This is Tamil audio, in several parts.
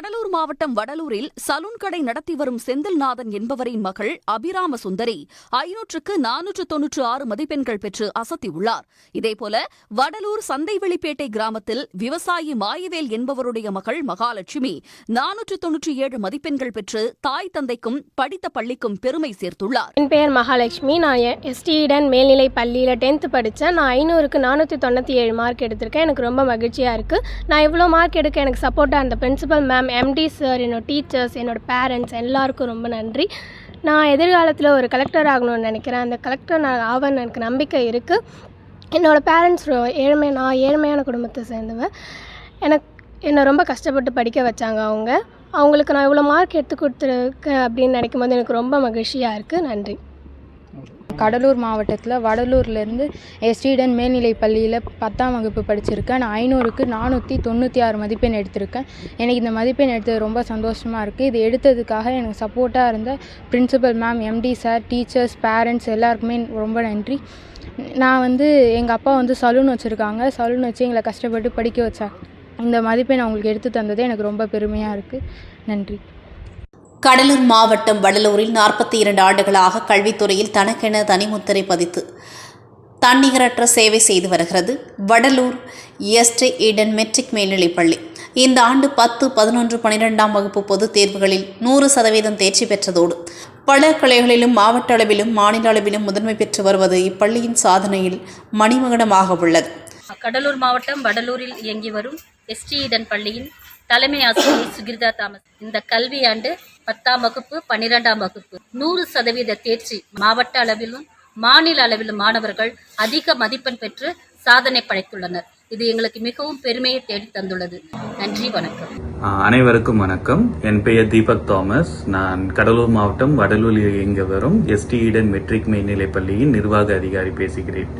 கடலூர் மாவட்டம் வடலூரில் சலூன் கடை நடத்தி வரும் செந்தில்நாதன் என்பவரின் மகள் அபிராம சுந்தரி ஐநூற்றுக்கு நானூற்று தொன்னூற்று ஆறு மதிப்பெண்கள் பெற்று அசத்தியுள்ளார். இதேபோல வடலூர் சந்தைவெளிப்பேட்டை கிராமத்தில் விவசாயி மாயவேல் என்பவருடைய மகள் மகாலட்சுமி நானூற்று தொன்னூற்றி ஏழு மதிப்பெண்கள் பெற்று தாய் தந்தைக்கும் படித்த பள்ளிக்கும் பெருமை சேர்த்துள்ளார். என் பெயர் மகாலட்சுமி. நான் எஸ்டிஇடன் மேல்நிலை பள்ளியில் டென்த் படித்தேன் நான் ஐநூறுக்கு நானூற்றி தொண்ணூற்றி ஏழு மார்க் எடுத்திருக்கேன். எனக்கு ரொம்ப மகிழ்ச்சியாக இருக்குது நான் இவ்வளோ மார்க் எடுக்க எனக்கு சப்போர்ட்டாக இருந்த பிரின்சிபல் மேம் எம்டி சார் என்னோட டீச்சர்ஸ் என்னோட பேரண்ட்ஸ் எல்லாருக்கும் ரொம்ப நன்றி. நான் எதிர்காலத்தில் ஒரு கலெக்டர் ஆகணும்னு நினைக்கிறேன். அந்த கலெக்டர் நான் ஆவேன்னு எனக்கு நம்பிக்கை இருக்குது என்னோடய பேரண்ட்ஸ் ஏழ்மை நான் ஏழ்மையான குடும்பத்தை சேர்ந்தவன். எனக்கு என்னை ரொம்ப கஷ்டப்பட்டு படிக்க வச்சாங்க அவங்க. அவங்களுக்கு நான் இவ்வளோ மார்க் எடுத்து கொடுத்துருக்கேன் அப்படின்னு நினைக்கும் போது எனக்கு ரொம்ப மகிழ்ச்சியாக இருக்குது நன்றி. கடலூர் மாவட்டத்தில் வடலூர்லேருந்து எஸ்டிடன் மேல்நிலை பள்ளியில் பத்தாம் வகுப்பு படிச்சிருக்கேன். நான் ஐநூறுக்கு நானூற்றி தொண்ணூற்றி ஆறு மதிப்பெண் எடுத்திருக்கேன். எனக்கு இந்த மதிப்பெண் எடுத்தது ரொம்ப சந்தோஷமாக இருக்குது இது எடுத்ததுக்காக எனக்கு சப்போர்ட்டாக இருந்த principal ma'am MD sir teachers parents எல்லாருக்குமே ரொம்ப நன்றி. நான் வந்து எங்கள் அப்பா வந்து சலூன் வச்சுருக்காங்க. சலூன் வச்சு எங்களை கஷ்டப்பட்டு படிக்க வச்சாங்க. இந்த மதிப்பெண் அவங்களுக்கு எடுத்து தந்ததே எனக்கு ரொம்ப பெருமையாக இருக்குது நன்றி. கடலூர் மாவட்டம் வடலூரில் நாற்பத்தி இரண்டு ஆண்டுகளாக கல்வித்துறையில் தனக்கென தனிமுத்திரை பதித்து தன்னிகரற்ற சேவை செய்து வருகிறது. வடலூர் எஸ்டே ஈடன் மெட்ரிக் மேல்நிலைப் பள்ளி. இந்த ஆண்டு பத்து பதினொன்று பனிரெண்டாம் வகுப்பு பொதுத் தேர்வுகளில் நூறு சதவீதம் தேர்ச்சி பெற்றதோடு பல கிளைகளிலும் மாவட்ட அளவிலும் மாநில அளவிலும் முதன்மை பெற்று வருவது இப்பள்ளியின் சாதனையில் மணிமகனமாக உள்ளது. கடலூர் மாவட்டம் வடலூரில் இயங்கி வரும் எஸ்டி ஈடன் பள்ளியின் தலைமை ஆசிரியர் சுகிர்தா தாமஸ். இந்த கல்வியாண்டு பத்தாம் வகுப்பு பன்னிரெண்டாம் வகுப்பு. நூறு சதவீத தேர்ச்சி மாவட்ட அளவிலும் மாநில அளவிலும் மாணவர்கள் அதிக மதிப்பெண் பெற்று சாதனை படைத்துள்ளனர். இது எங்களுக்கு மிகவும் பெருமையை தேடி தந்துள்ளது. நன்றி வணக்கம். அனைவருக்கும் வணக்கம். என் பெயர் தீபக் தாமஸ். நான் கடலூர் மாவட்டம் வடலூரில் இயங்க வரும் எஸ்டி ஈடன் மெட்ரிக் மேல்நிலைப் பள்ளியின் நிர்வாக அதிகாரி பேசுகிறேன்.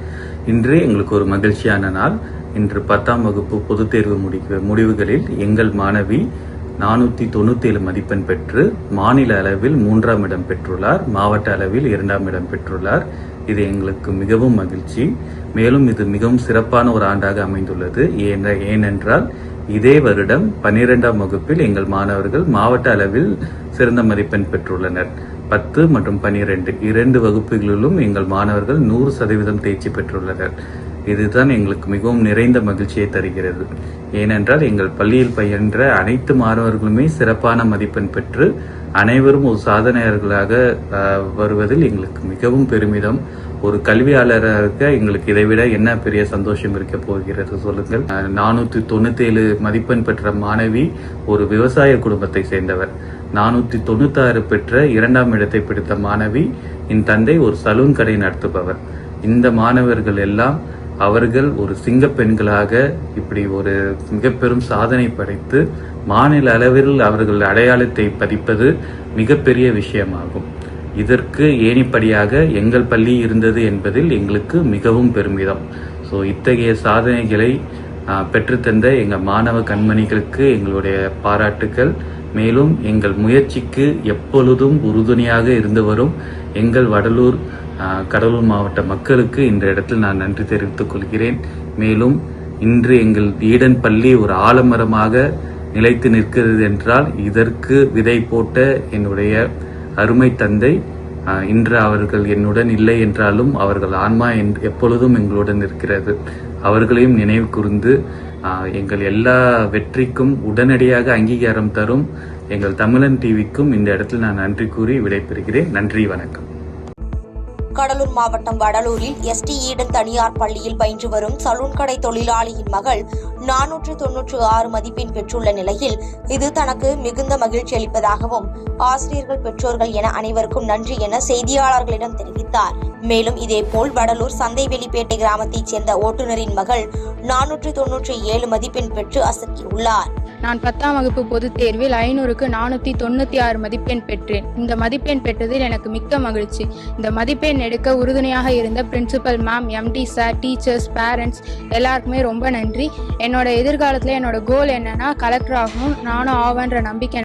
இன்று எங்களுக்கு ஒரு மகிழ்ச்சியான நாள். இன்று பத்தாம் வகுப்பு பொதுத் தேர்வு முடிவு முடிவுகளில் எங்கள் மாணவி நானூற்றி தொண்ணூத்தேழு மதிப்பெண் பெற்று மாநில அளவில் மூன்றாம் இடம் பெற்றுள்ளார் மாவட்ட அளவில் இரண்டாம் இடம் பெற்றுள்ளார். இது எங்களுக்கு மிகவும் மகிழ்ச்சி. மேலும் இது மிகவும் சிறப்பான ஒரு ஆண்டாக அமைந்துள்ளது. ஏனென்றால் இதே வருடம் பன்னிரெண்டாம் வகுப்பில் எங்கள் மாணவர்கள் மாவட்ட அளவில் சிறந்த மதிப்பெண் பெற்றுள்ளனர். பத்து மற்றும் பனிரெண்டு இரண்டு வகுப்புகளிலும் எங்கள் மாணவர்கள் நூறு சதவீதம் தேர்ச்சி பெற்றுள்ளனர். இதுதான் எங்களுக்கு மிகவும் நிறைந்த மகிழ்ச்சியை தருகிறது. ஏனென்றால் எங்கள் பள்ளியில் பயின்ற அனைத்து மாணவர்களுமே சிறப்பான மதிப்பெண் பெற்று அனைவரும் ஒரு சாதனையாளர்களாக வருவதில் எங்களுக்கு மிகவும் பெருமிதம். ஒரு கல்வியாளராக எங்களுக்கு இதைவிட என்ன பெரிய சந்தோஷம் இருக்க போகிறது சொல்லுங்கள். நானூற்றி தொண்ணூத்தேழு மதிப்பெண் பெற்ற மாணவி ஒரு விவசாய குடும்பத்தை சேர்ந்தவர். நானூற்றி தொண்ணூத்தாறு பெற்ற இரண்டாம் இடத்தை பிடித்த மாணவி என் தந்தை ஒரு சலூன் கடை நடத்துபவர். இந்த மாணவர்கள் எல்லாம் அவர்கள் ஒரு சிங்க பெண்களாக இப்படி ஒரு மிக பெரும் சாதனை படைத்து மாநில அளவில் அவர்கள் அடையாளத்தை பதிப்பது மிகப்பெரிய விஷயமாகும். இதற்கு ஏணிப்படியாக எங்கள் பள்ளி இருந்தது என்பதில் எங்களுக்கு மிகவும் பெருமிதம். ஸோ இத்தகைய சாதனைகளை பெற்றுத்தந்த எங்கள் மாணவ கண்மணிகளுக்கு எங்களுடைய பாராட்டுக்கள். மேலும் எங்கள் முயற்சிக்கு எப்பொழுதும் உறுதுணையாக இருந்து வரும் எங்கள் வடலூர் கடலூர் மாவட்ட மக்களுக்கு இந்த இடத்தில் நான் நன்றி தெரிவித்துக் கொள்கிறேன். மேலும் இன்று எங்கள் ஈடன் பள்ளி ஒரு ஆலமரமாக நிலைத்து நிற்கிறது என்றால் இதற்கு விதை போட்ட என்னுடைய அருமை தந்தை இன்று அவர்கள் என்னுடன் இல்லை என்றாலும் அவர்கள் ஆன்மா என்- எப்பொழுதும் எங்களுடன் இருக்கிறது. அவர்களையும் நினைவு கூர்ந்து எங்கள் எல்லா வெற்றிக்கும் உடனடியாக அங்கீகாரம் தரும் எங்கள் தமிழன் டிவிக்கும் இந்த இடத்தில் நான் நன்றி கூறி விடைபெறுகிறேன். நன்றி வணக்கம். கடலூர் மாவட்டம் வடலூரில் எஸ்டி ஈடன் தனியார் பள்ளியில் பயின்று வரும் சலூன் கடை தொழிலாளியின் மகள் நானூற்று தொன்னூற்று ஆறு மதிப்பெண் பெற்றுள்ள நிலையில் இது தனக்கு மிகுந்த மகிழ்ச்சி அளிப்பதாகவும் ஆசிரியர்கள் பெற்றோர்கள் என அனைவருக்கும் நன்றி என செய்தியாளர்களிடம் தெரிவித்தார். மேலும் இதேபோல் வடலூர் சந்தைவெளிப்பேட்டை கிராமத்தைச் சேர்ந்த ஓட்டுநரின் மகள் நானூற்று தொன்னூற்றி ஏழு மதிப்பெண் பெற்று அசத்தியுள்ளார். நான் பத்தாம் வகுப்பு பொதுத் தேர்வில் ஐநூறுக்கு நானூற்றி தொண்ணூற்றி ஆறு மதிப்பெண் பெற்றேன். இந்த மதிப்பெண் பெற்றதில் எனக்கு மிக்க மகிழ்ச்சி. இந்த மதிப்பெண் எடுக்க உறுதுணையாக இருந்த principal ma'am MD sir teachers parents எல்லாருக்குமே ரொம்ப நன்றி. என்னோட எதிர்காலத்தில் என்னோட கோல் என்னன்னா கலெக்டர் ஆகணும். நானும் ஆவன்ற நம்பிக்கை